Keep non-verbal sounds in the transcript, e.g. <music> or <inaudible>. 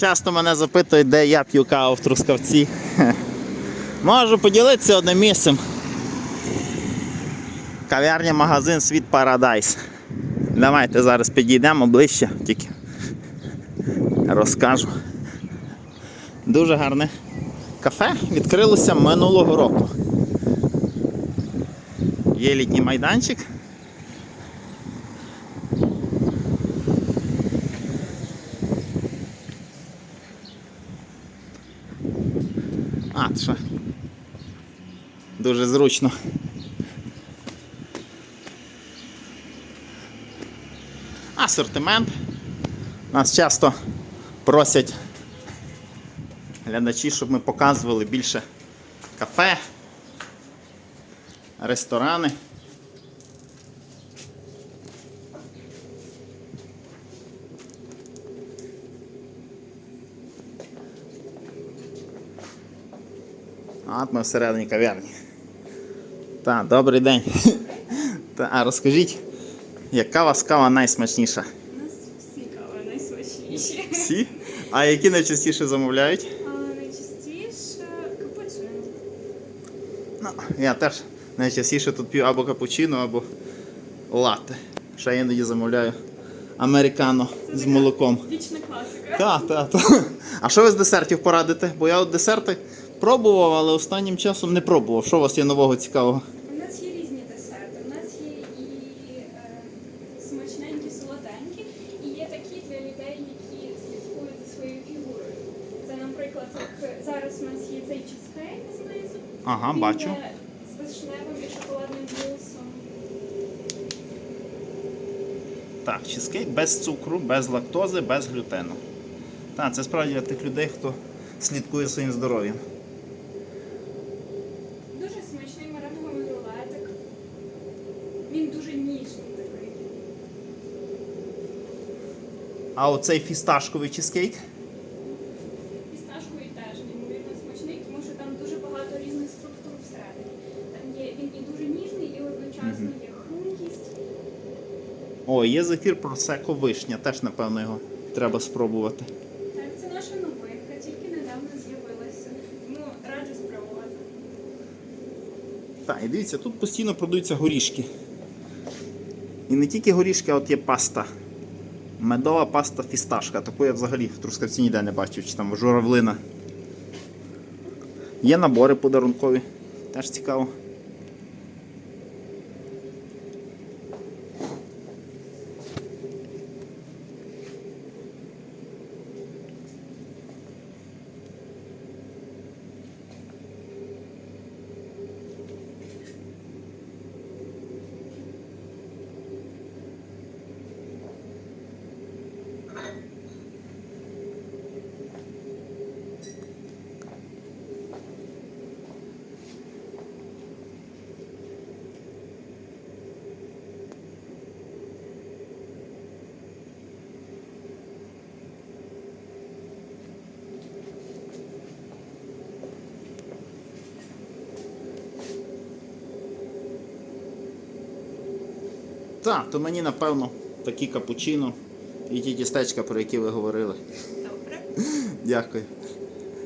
Часто мене запитують, де я п'ю каву в Трускавці. <laughs> Можу поділитися одним місцем. Кав'ярня, магазин Світ Парадайс. Давайте зараз підійдемо ближче, тільки розкажу. Дуже гарне кафе відкрилося минулого року. Є літній майданчик. А, що? Дуже зручно. Асортимент. Нас часто просять глядачі, щоб ми показували більше кафе, ресторани. От ми всередині кав'ярні. Так, добрий день. <laughs> Та, а розкажіть, яка у вас кава найсмачніша? У нас всі кави найсмачніші. Всі? А які найчастіше замовляють? А найчастіше капучино. Ну, я теж найчастіше тут п'ю або капучино, або латте. Ще іноді замовляю американо з молоком. Вічна класика. Так, так, так. А що ви з десертів порадите? Бо я от десерти пробував, але останнім часом не пробував. Що у вас є нового цікавого? У нас є різні десерти. У нас є і е, смачненькі, солоденькі, і є такі для людей, які слідкують за своєю фігурою. Це, наприклад, як зараз у нас є цей чизкейк знизу. Ага, Він бачу. З вишневим і шоколадним мусом. Так, чизкейк без цукру, без лактози, без глютену. Так, це справді для тих людей, хто слідкує своїм здоров'ям. Дуже меренговий рулетик. Він дуже ніжний такий. А оцей фісташковий чизкейк? Фісташковий теж неймовірно смачний, тому що там дуже багато різних структур всередині. Там є він і дуже ніжний, і одночасно є хрумкість. О, є зефір просеко вишня, теж напевно його треба спробувати. Так, це наша новинка, тільки недавно з'явилася. Тому раджу спробувати. І дивіться, тут постійно продаються горішки. І не тільки горішки, а от є паста. Медова паста фісташка. Таку я взагалі в Трускавці ніде не бачив, чи там журавлина. Є набори подарункові. Теж цікаво. Так, то мені напевно такі капучино і ті тістечка, про які ви говорили. Добре. Дякую.